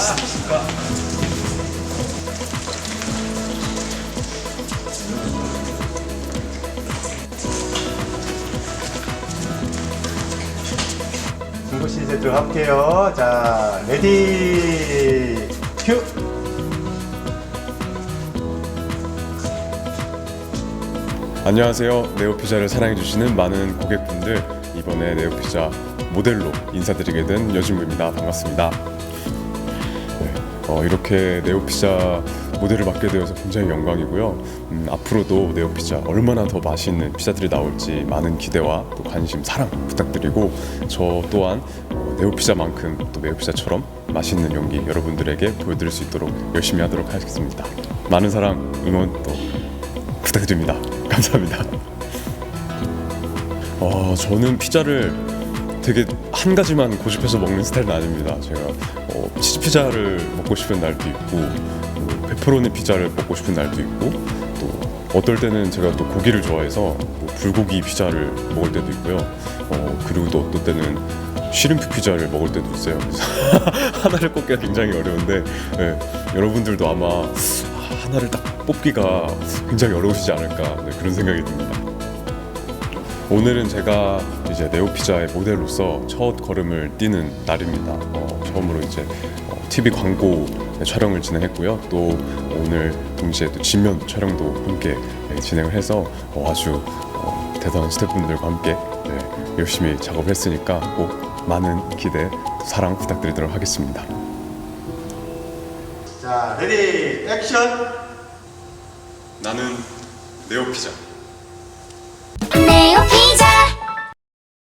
있습니까? 중국 시세 들어갈게요. 자, 레디 큐! 안녕하세요. 네오피자를 사랑해주시는 많은 고객분들 이번에 네오피자 모델로 인사드리게 된 여진구입니다. 반갑습니다. 네, 어, 이렇게 네오피자 모델을 맡게 되어서 굉장히 영광이고요. 음, 앞으로도 네오피자 얼마나 더 맛있는 피자들이 나올지 많은 기대와 또 관심, 사랑 부탁드리고 저 또한 어, 네오피자만큼 또 네오피자처럼 맛있는 연기 여러분들에게 보여드릴 수 있도록 열심히 하도록 하겠습니다. 많은 사랑, 응원 또 부탁드립니다. 감사합니다. 어, 저는 피자를 되게 한 가지만 고집해서 먹는 스타일은 아닙니다. 제가 어, 치즈 피자를 먹고 싶은 날도 있고, 뭐, 페퍼로니 피자를 먹고 싶은 날도 있고, 또 어떨 때는 제가 또 고기를 좋아해서 뭐 불고기 피자를 먹을 때도 있고요. 어, 그리고 또 어떨 때는 쉬림프 피자를 먹을 때도 있어요. 하나를 꼽기가 굉장히 어려운데 예, 여러분들도 아마 하나를 딱 뽑기가 굉장히 어려우시지 않을까 네, 그런 생각이 듭니다. 오늘은 제가 이제 네오피자의 모델로서 첫 걸음을 뛰는 날입니다. 어, 처음으로 이제 어, TV 광고 촬영을 진행했고요. 또 오늘 동시에 또 지면 촬영도 함께 네, 진행을 해서 어, 아주 어, 대단한 스태프분들과 함께 네, 열심히 작업을 했으니까 꼭 많은 기대, 사랑 부탁드리도록 하겠습니다. 자, 레디, 액션! 나는 네오피자.